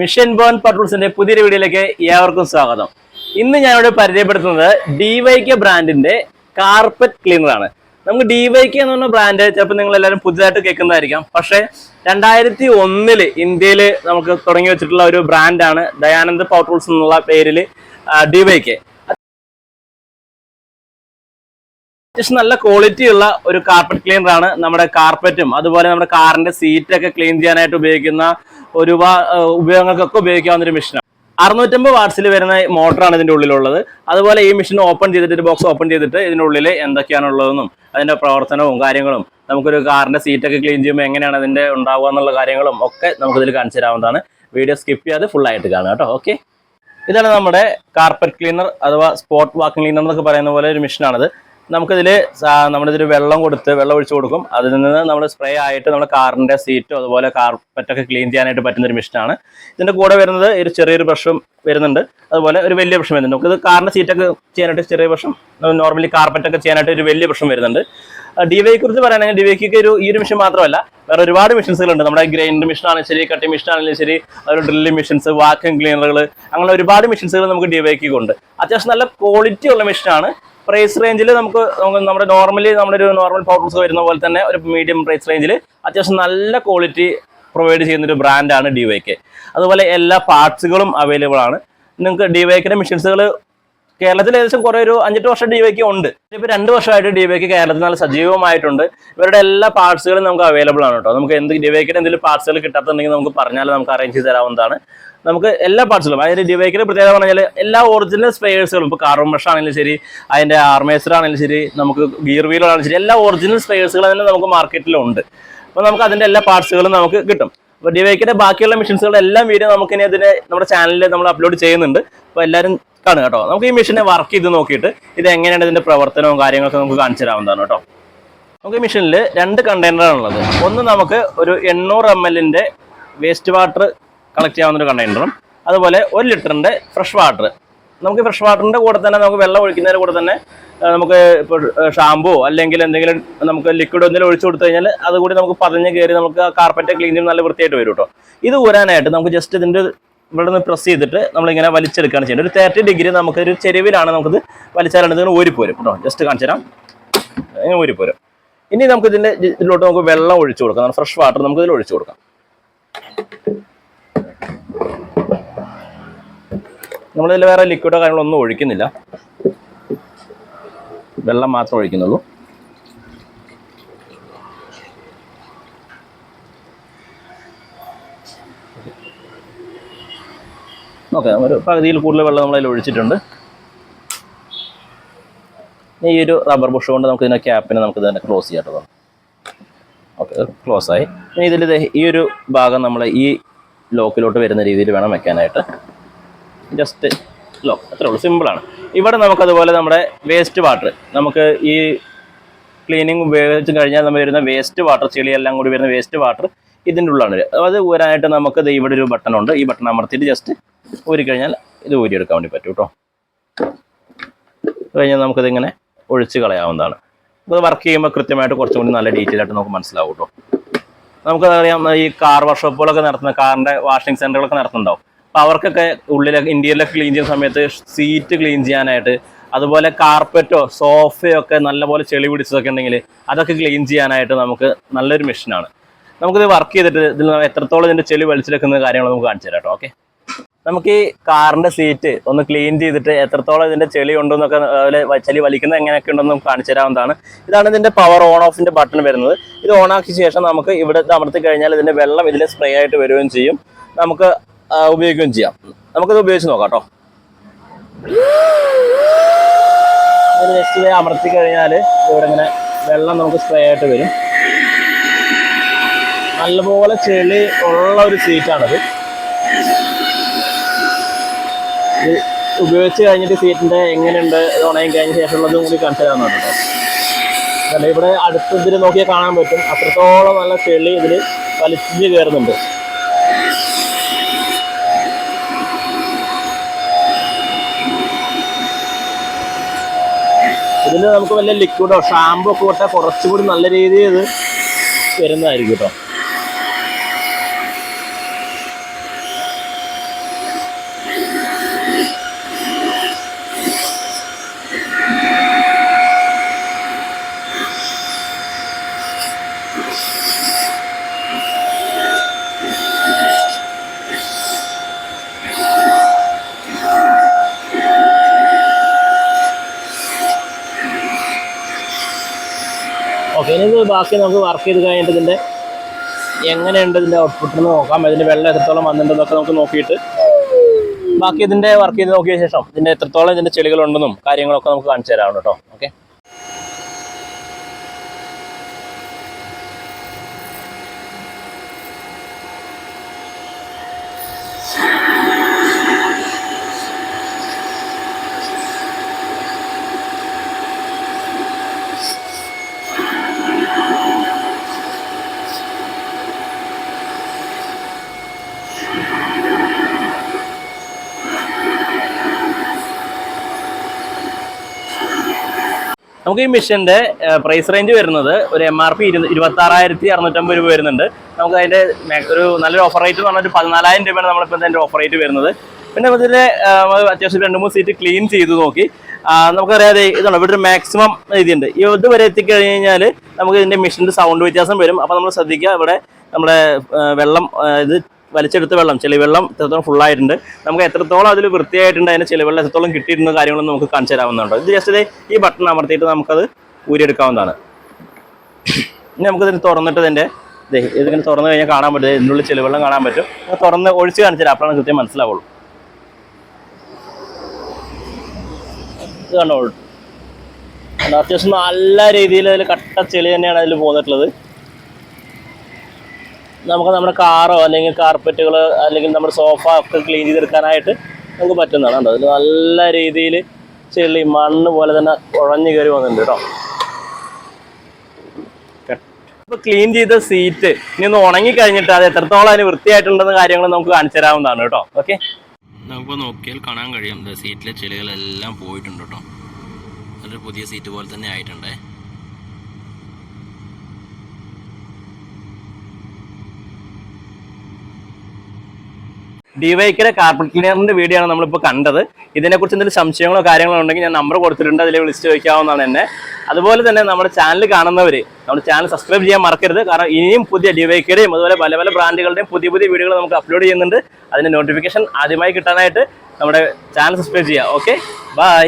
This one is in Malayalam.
മിഷൻ ബോൺ പട്രൂൾസിന്റെ പുതിയൊരു വീഡിയോയിലേക്ക് ഏവർക്കും സ്വാഗതം. ഇന്ന് ഞാനിവിടെ പരിചയപ്പെടുത്തുന്നത് ഡിവൈക്കെ ബ്രാൻഡിന്റെ കാർപ്പറ്റ് ക്ലീനറാണ്. നമുക്ക് ഡിവൈക്കെ എന്ന് പറഞ്ഞ ബ്രാൻഡ് ചിലപ്പോൾ നിങ്ങൾ എല്ലാവരും പുതുതായിട്ട് കേൾക്കുന്നതായിരിക്കാം. പക്ഷേ രണ്ടായിരത്തി ഒന്നിൽ ഇന്ത്യയിൽ നമുക്ക് തുടങ്ങി വെച്ചിട്ടുള്ള ഒരു ബ്രാൻഡാണ് ദയാനന്ദ് പൗട്രൂൾസ് എന്നുള്ള പേരിൽ ഡിവൈക്കെ അത്യാവശ്യം നല്ല ക്വാളിറ്റി ഉള്ള ഒരു കാർപ്പറ്റ് ക്ലീനർ ആണ് നമ്മുടെ കാർപ്പറ്റും അതുപോലെ നമ്മുടെ കാറിന്റെ സീറ്റ് ഒക്കെ ക്ലീൻ ചെയ്യാനായിട്ട് ഉപയോഗിക്കുന്ന ഒരു ഉപയോഗങ്ങൾക്കൊക്കെ ഉപയോഗിക്കാവുന്ന ഒരു മെഷീനാണ് അറുന്നൂറ്റമ്പത് വാട്സിൽ വരുന്ന മോട്ടറാണ് ഇതിന്റെ ഉള്ളിലുള്ളത്. അതുപോലെ ഈ മെഷീൻ ഓപ്പൺ ചെയ്തിട്ട് ഒരു ബോക്സ് ഓപ്പൺ ചെയ്തിട്ട് ഇതിന്റെ ഉള്ളിൽ എന്തൊക്കെയാണുള്ളതെന്നും അതിന്റെ പ്രവർത്തനവും കാര്യങ്ങളും നമുക്കൊരു കാറിന്റെ സീറ്റൊക്കെ ക്ലീൻ ചെയ്യുമ്പോൾ എങ്ങനെയാണ് അതിന്റെ ഉണ്ടാവുക എന്നുള്ള കാര്യങ്ങളും ഒക്കെ നമുക്കിതിൽ കാണിച്ചു തരാവുന്നതാണ്. വീഡിയോ സ്കിപ്പ് ചെയ്യാതെ ഫുൾ ആയിട്ട് കാണുക കേട്ടോ ഓക്കെ ഇതാണ് നമ്മുടെ കാർപ്പറ്റ് ക്ലീനർ അഥവാ സ്പോട്ട് വാക്കിംഗ് ക്ലീനർ എന്നൊക്കെ പറയുന്ന പോലെ ഒരു മെഷീനാണിത് നമുക്കിതിൽ നമ്മളിതിൽ വെള്ളം കൊടുത്ത് വെള്ളം ഒഴിച്ചു കൊടുക്കും. അതിൽ നിന്ന് നമ്മൾ സ്പ്രേ ആയിട്ട് നമ്മുടെ കാറിന്റെ സീറ്റോ അതുപോലെ കാർപ്പറ്റൊക്കെ ക്ലീൻ ചെയ്യാനായിട്ട് പറ്റുന്ന ഒരു മെഷീനാണ് ഇതിന്റെ കൂടെ വരുന്നത് ഒരു ചെറിയൊരു ബ്രഷും വരുന്നുണ്ട്. അതുപോലെ ഒരു വലിയ ബ്രഷും വരുന്നുണ്ട്. നമുക്കിത് കാറിന്റെ സീറ്റൊക്കെ ചെയ്യാനായിട്ട് ചെറിയ ബ്രഷും നോർമലി കാർപ്പറ്റൊക്കെ ചെയ്യാനായിട്ട് ഒരു വലിയ ബ്രഷും വരുന്നുണ്ട്. ഡി ഡിവൈയെ കുറിച്ച് പറയുകയാണെങ്കിൽ ഡി വൈക്ക് ഒരു ഈ ഒരു മെഷീൻ മാത്രമല്ല വേറെ ഒരുപാട് മെഷീൻസുകളുണ്ട് നമ്മുടെ ഗ്രൈൻഡർ മെഷീൻ ആണെങ്കിലും ശരി കട്ടിംഗ് മെഷീൻ ആണെങ്കിലും ശരി അതുപോലെ ഡ്രില്ലിംഗ് മെഷീൻസ് വാക്യൂം ക്ലീനറുകൾ അങ്ങനെ ഒരുപാട് മെഷീൻസുകൾ നമുക്ക് ഡിവൈക്ക് ഉണ്ട്. അത്യാവശ്യം നല്ല ക്വാളിറ്റി ഉള്ള മെഷീനാണ് പ്രൈസ് റേഞ്ചിൽ നമുക്ക് നമ്മുടെ നോർമലി നമ്മുടെ ഒരു നോർമൽ പൗഡേഴ്സ് വരുന്ന പോലെ തന്നെ ഒരു മീഡിയം പ്രൈസ് റേഞ്ചിൽ അത്യാവശ്യം നല്ല ക്വാളിറ്റി പ്രൊവൈഡ് ചെയ്യുന്ന ഒരു ബ്രാൻഡാണ് ഡിവൈക്ക് അതുപോലെ എല്ലാ പാർട്സുകളും അവൈലബിൾ ആണ്. നിങ്ങൾക്ക് ഡി വൈക്കിന്റെ മെഷീൻസുകൾ കേരളത്തിൽ ഏകദേശം കുറെ ഒരു അഞ്ചെട്ട് വർഷം ഡിവൈക്ക് ഉണ്ട്. ഇപ്പൊ രണ്ട് വർഷമായിട്ട് ഡിവൈക്ക് കേരളത്തിൽ നല്ല സജീവമായിട്ടുണ്ട്. ഇവരുടെ എല്ലാ പാർട്സുകളും നമുക്ക് അവൈലബിൾ ആണ് കേട്ടോ. നമുക്ക് എന്ത് ഡിവൈക്കിന് എന്തെങ്കിലും പാർട്സുകൾ കിട്ടാത്തുണ്ടെങ്കിൽ നമുക്ക് പറഞ്ഞാൽ നമുക്ക് അറേഞ്ച് ചെയ്ത് തരാവുന്നതാണ്. നമുക്ക് എല്ലാ പാർട്സുകളും അതായത് ഡിവൈക്കിന്റെ പ്രത്യേകത പറഞ്ഞാൽ എല്ലാ ഒറിജിനൽ സ്പെയേഴ്സുകളും ഇപ്പോൾ കാർബൺ ബ്രഷ് ആണെങ്കിലും ശരി അതിന്റെ ആർമേസർ ആണെങ്കിലും ശരി നമുക്ക് ഗിയർ വീലാണെങ്കിലും ശരി എല്ലാ ഒറിജിനൽ സ്പെയേഴ്സുകൾ തന്നെ നമുക്ക് മാർക്കറ്റിലുണ്ട് അപ്പോൾ നമുക്ക് അതിന്റെ എല്ലാ പാർട്സുകളും നമുക്ക് കിട്ടും. അപ്പോൾ ഡിവൈക്കിന്റെ ബാക്കിയുള്ള മെഷീൻസുകളുടെ എല്ലാം വീഡിയോ നമുക്ക് ഇനി അതിന് നമ്മുടെ ചാനലിൽ നമ്മൾ അപ്ലോഡ് ചെയ്യുന്നുണ്ട്. അപ്പോൾ എല്ലാവരും കാണുക കേട്ടോ. നമുക്ക് ഈ മെഷീനെ വർക്ക് ചെയ്ത് നോക്കിയിട്ട് ഇത് എങ്ങനെയാണ് ഇതിന്റെ പ്രവർത്തനവും കാര്യങ്ങളൊക്കെ നമുക്ക് കാണിച്ചു തരാവുന്നതാണ് കേട്ടോ. നമുക്ക് ഈ മെഷീനിൽ രണ്ട് കണ്ടെയ്നറാണ് ഉള്ളത്. ഒന്ന് നമുക്ക് ഒരു എണ്ണൂറ് എം എല്ലിന്റെ വേസ്റ്റ് വാട്ടർ കളക്ട് ചെയ്യാവുന്ന ഒരു കണ്ടെയ്നറും അതുപോലെ ഒരു ലിറ്ററിന്റെ ഫ്രഷ് വാട്ടർ നമുക്ക് ഫ്രഷ് വാട്ടറിന്റെ കൂടെ തന്നെ നമുക്ക് വെള്ളം ഒഴിക്കുന്നതിന്റെ കൂടെ തന്നെ നമുക്ക് ഇപ്പോൾ ഷാമ്പൂ അല്ലെങ്കിൽ എന്തെങ്കിലും നമുക്ക് ലിക്വിഡ് എന്തെങ്കിലും ഒഴിച്ചു കൊടുത്തു കഴിഞ്ഞാൽ അതുകൂടി നമുക്ക് പതഞ്ഞ് കയറി നമുക്ക് കാർപ്പറ്റ് ക്ലീൻ ചെയ്യും നല്ല വൃത്തിയായിട്ട് വരും കേട്ടോ. ഇത് ഊരാനായിട്ട് നമുക്ക് ജസ്റ്റ് ഇതിന്റെ ഇവിടെ നിന്ന് പ്രസ് ചെയ്തിട്ട് നമ്മളിങ്ങനെ വലിച്ചെടുക്കുകയാണ് ചെയ്യുന്നത്. ഒരു തേർട്ടി ഡിഗ്രി നമുക്ക് ഒരു ചെരുവിലാണ് നമുക്കിത് വലിച്ചാലാണ് ഇതിന് ഊരിപ്പോരും. കേട്ടോ ജസ്റ്റ് കാണിച്ചു തരാം. ഊരിപ്പോരും. ഇനി നമുക്ക് ഇതിന്റെ ഇതിലോട്ട് നമുക്ക് വെള്ളം ഒഴിച്ചു കൊടുക്കാം. ഫ്രഷ് വാട്ടർ നമുക്ക് ഇതിൽ ഒഴിച്ചു കൊടുക്കാം. നമ്മളിതിൽ വേറെ ലിക്വിഡോ കാര്യങ്ങളോ ഒന്നും ഒഴിക്കുന്നില്ല. വെള്ളം മാത്രം ഒഴിക്കുന്നുള്ളൂ. ഓക്കെ ഒരു പകുതിയിൽ കൂടുതൽ വെള്ളം നമ്മളതിൽ ഒഴിച്ചിട്ടുണ്ട്. ഈ ഒരു റബ്ബർ ബുഷ് കൊണ്ട് നമുക്ക് ഇതിന്റെ ക്യാപ്പിനെ നമുക്ക് ഇതിനെ ക്ലോസ് ചെയ്യാട്ടോ ഓക്കെ ക്ലോസ് ആയി. ഇനി ഇതിൽ ഈ ഒരു ഭാഗം നമ്മൾ ഈ ലോക്കിലോട്ട് വരുന്ന രീതിയിൽ വേണം വെക്കാനായിട്ട്. ജസ്റ്റ് ലോക്ക് അത്രേ ഉള്ളൂ. സിമ്പിളാണ് ഇവിടെ നമുക്കതുപോലെ നമ്മുടെ വേസ്റ്റ് വാട്ടർ നമുക്ക് ഈ ക്ലീനിങ് ഉപയോഗിച്ച് കഴിഞ്ഞാൽ നമ്മൾ വരുന്ന വേസ്റ്റ് വാട്ടർ ചെളിയെല്ലാം കൂടി വരുന്ന വേസ്റ്റ് വാട്ടർ ഇതിന്റെ ഉള്ളാണ്. അത് ഊരാനായിട്ട് നമുക്ക് ഇവിടെ ഒരു ബട്ടൺ ഉണ്ട്. ഈ ബട്ടൺ അമർത്തിയിട്ട് ജസ്റ്റ് ഊരി കഴിഞ്ഞാൽ ഇത് ഊരിയെടുക്കാൻ വേണ്ടി പറ്റും കേട്ടോ കഴിഞ്ഞാൽ നമുക്കിതിങ്ങനെ ഒഴിച്ച് കളയാവുന്നതാണ്. അത് വർക്ക് ചെയ്യുമ്പോൾ കൃത്യമായിട്ട് കുറച്ചും കൂടി നല്ല ഡീറ്റെയിൽ ആയിട്ട് നമുക്ക് മനസ്സിലാവും കേട്ടോ നമുക്കറിയാം ഈ കാർ വർക്ക്ഷോപ്പുകളൊക്കെ നടത്തുന്ന കാറിന്റെ വാഷിംഗ് സെന്ററുകളൊക്കെ നടത്തുന്നുണ്ടാവും. അപ്പോൾ അവർക്കൊക്കെ ഉള്ളിലെ ഇന്ത്യയിലൊക്കെ ക്ലീൻ ചെയ്യുന്ന സമയത്ത് സീറ്റ് ക്ലീൻ ചെയ്യാനായിട്ട് അതുപോലെ കാർപ്പറ്റോ സോഫയോ ഒക്കെ നല്ലപോലെ ചെളി പിടിച്ചതൊക്കെ ഉണ്ടെങ്കിൽ അതൊക്കെ ക്ലീൻ ചെയ്യാനായിട്ട് നമുക്ക് നല്ലൊരു മെഷീനാണ് നമുക്കിത് വർക്ക് ചെയ്തിട്ട് ഇതിൽ എത്രത്തോളം ഇതിന്റെ ചെളി വലിച്ചെടുക്കുന്ന കാര്യങ്ങൾ നമുക്ക് കാണിച്ചു തരാം കേട്ടോ ഓക്കെ നമുക്ക് ഈ കാറിന്റെ സീറ്റ് ഒന്ന് ക്ലീൻ ചെയ്തിട്ട് എത്രത്തോളം ഇതിന്റെ ചെളി ഉണ്ടെന്നൊക്കെ അതുപോലെ ചെളി വലിക്കുന്നത് എങ്ങനെയൊക്കെ ഉണ്ടെന്ന് നമുക്ക് കാണിച്ചു തരാവുന്നതാണ്. ഇതാണ് ഇതിന്റെ പവർ ഓൺ ഓഫിന്റെ ബട്ടൺ വരുന്നത്. ഇത് ഓൺ ആക്കിയ ശേഷം നമുക്ക് ഇവിടെ അമർത്തി കഴിഞ്ഞാൽ ഇതിന്റെ വെള്ളം ഇതിൽ സ്പ്രേ ആയിട്ട് വരികയും ചെയ്യും. നമുക്ക് ഉപയോഗിക്കുകയും ചെയ്യാം. നമുക്കിത് ഉപയോഗിച്ച് നോക്കാം കേട്ടോ ജസ്റ്റ് അമർത്തി കഴിഞ്ഞാൽ ഇവിടെ ഇങ്ങനെ വെള്ളം നമുക്ക് സ്പ്രേ ആയിട്ട് വരും. നല്ലപോലെ ചെളി ഉള്ള ഒരു സീറ്റാണിത് ഉപയോഗിച്ച് കഴിഞ്ഞിട്ട് സീറ്റിന്റെ എങ്ങനെയുണ്ട് ഉണയും കഴിഞ്ഞ ശേഷമുള്ളതും കൂടി കാണിച്ചു കേട്ടോ. അല്ല ഇവിടെ അടുത്ത് ഇതിൽ നോക്കിയാൽ കാണാൻ പറ്റും. അത്രത്തോളം നല്ല ചെളി ഇതിൽ വലിച്ചു കയറുന്നുണ്ട്. ഇതിൽ നമുക്ക് വല്ല ലിക്വിഡോ ഷാമ്പോ ഒക്കെ കുറച്ചുകൂടി നല്ല രീതിയിൽ ഇത് വരുന്നതായിരിക്കും കേട്ടോ. ഓക്കെ ഇനി ബാക്കി നമുക്ക് വർക്ക് ചെയ്ത് കഴിഞ്ഞിട്ട് ഇതിന്റെ എങ്ങനെയുണ്ട് ഇതിന്റെ ഔട്ട്പുട്ട് എന്ന് നോക്കാം. ഇതിന്റെ വെള്ളം എത്രത്തോളം വന്നിട്ടുണ്ടെന്നൊക്കെ നമുക്ക് നോക്കിയിട്ട് ബാക്കി ഇതിന്റെ വർക്ക് ചെയ്ത് നോക്കിയ ശേഷം ഇതിന്റെ എത്രത്തോളം ഇതിന്റെ ചെളികളുണ്ടെന്നും കാര്യങ്ങളൊക്കെ നമുക്ക് കാണിച്ചു തരാം കേട്ടോ. ഓക്കെ നമുക്ക് ഈ മിഷന്റെ പ്രൈസ് റേഞ്ച് വരുന്നത് ഒരു എം ആർ പി ഇരുപത്തി ആറായിരത്തി അറുന്നൂറ്റമ്പത് രൂപ വരുന്നുണ്ട്. നമുക്ക് അതിന്റെ ഒരു നല്ലൊരു ഓഫർ റേറ്റ് എന്ന് പറഞ്ഞാൽ ഒരു പതിനാലായിരം രൂപയാണ് നമ്മളിപ്പോൾ അതിന്റെ ഓഫർ റേറ്റ് വരുന്നത്. പിന്നെ ഇതിലെ അത്യാവശ്യം രണ്ട് മൂന്ന് സീറ്റ് ക്ലീൻ ചെയ്ത് നോക്കി. നമുക്കറിയാം നമുക്കറിയാതെ ഇതാണ് ഇവിടെ ഒരു മാക്സിമം ഇതുണ്ട് ഈ ഇത് വരെ എത്തിക്കഴിഞ്ഞ് കഴിഞ്ഞാൽ നമുക്ക് ഇതിന്റെ മെഷീന്റെ സൗണ്ട് വ്യത്യാസം വരും. അപ്പോൾ നമ്മൾ ശ്രദ്ധിക്കുക ഇവിടെ നമ്മുടെ വെള്ളം ഇത് വലിച്ചെടുത്ത വെള്ളം ചെളിവെള്ളം എത്രത്തോളം ഫുള്ളായിട്ടുണ്ട് നമുക്ക് എത്രത്തോളം അതിൽ വൃത്തിയായിട്ടുണ്ട് അതിന് ചെളിവെള്ളം എത്രത്തോളം കിട്ടിയിരുന്ന കാര്യങ്ങളും നമുക്ക് കാണിച്ചു തരാവുന്നതാണ് ഇത് ജസ്റ്റ് ഈ ബട്ടൺ അമർത്തിയിട്ട് നമുക്കത് ഊരിയെടുക്കാവുന്നതാണ്. ഇനി നമുക്കിതിന് തുറന്നിട്ട് ഇതിന്റെ ഇതിങ്ങനെ തുറന്നു കഴിഞ്ഞാൽ കാണാൻ പറ്റും. ഇതിനുള്ളിൽ ചെളിവെള്ളം കാണാൻ പറ്റും. തുറന്ന് ഒഴിച്ച് കാണിച്ചു തരാം. അപ്പോഴാണ് കൃത്യം മനസ്സിലാവുള്ളൂ. കണ്ടോളൂ കണ്ടോ? അത്യാവശ്യം നല്ല രീതിയിൽ അതിൽ കട്ട ചെളി തന്നെയാണ് അതിൽ പോന്നിട്ടുള്ളത്. നമുക്ക് നമ്മുടെ കാറോ അല്ലെങ്കിൽ കാർപ്പറ്റുകൾ അല്ലെങ്കിൽ നമ്മുടെ സോഫ ഒക്കെ ക്ലീൻ ചെയ്തെടുക്കാനായിട്ട് നമുക്ക് പറ്റുന്നതാണ് കേട്ടോ. അതിൽ നല്ല രീതിയിൽ ചെളി മണ്ണ് പോലെ തന്നെ കുഴഞ്ഞു കയറി വന്നിട്ടുണ്ട് കേട്ടോ. ഇപ്പൊ ക്ലീൻ ചെയ്ത സീറ്റ് ഇനി ഒന്ന് ഉണങ്ങി കഴിഞ്ഞിട്ട് അത് എത്രത്തോളം അതിന് വൃത്തിയായിട്ടുണ്ടെന്ന കാര്യങ്ങൾ നമുക്ക് കാണിച്ചു തരാവുന്നതാണ് കേട്ടോ. ഓക്കെ? നമുക്ക് നോക്കിയാൽ കാണാൻ കഴിയും. സീറ്റിലെ ചെളികളെല്ലാം പോയിട്ടുണ്ട് കേട്ടോ. നല്ലൊരു പുതിയ സീറ്റ് പോലെ തന്നെ ആയിട്ടുണ്ടേ. ഡിവൈക്കിലെ കാർപ്പറ്റ് ക്ലീനറിന്റെ വീഡിയോ ആണ് നമ്മളിപ്പോൾ കണ്ടത്. ഇതിനെക്കുറിച്ച് എന്തെങ്കിലും സംശയങ്ങളോ കാര്യങ്ങളോ ഉണ്ടെങ്കിൽ ഞാൻ നമ്പർ കൊടുത്തിട്ടുണ്ട് അതിൽ വിളിച്ച് ചോദിക്കാവുന്നതാണ് എന്നെ. അതുപോലെ തന്നെ നമ്മുടെ ചാനൽ കാണുന്നവർ നമ്മുടെ ചാനൽ സബ്സ്ക്രൈബ് ചെയ്യാൻ മറക്കരുത്. കാരണം ഇനിയും പുതിയ ഡിവൈക്കയുടെയും അതുപോലെ പല പല ബ്രാൻഡുകളുടെയും പുതിയ പുതിയ വീഡിയോകൾ നമുക്ക് അപ്ലോഡ് ചെയ്യുന്നുണ്ട്. അതിന്റെ നോട്ടിഫിക്കേഷൻ ആദ്യമായി കിട്ടാനായിട്ട് നമ്മുടെ ചാനൽ സബ്സ്ക്രൈബ് ചെയ്യുക. Okay bye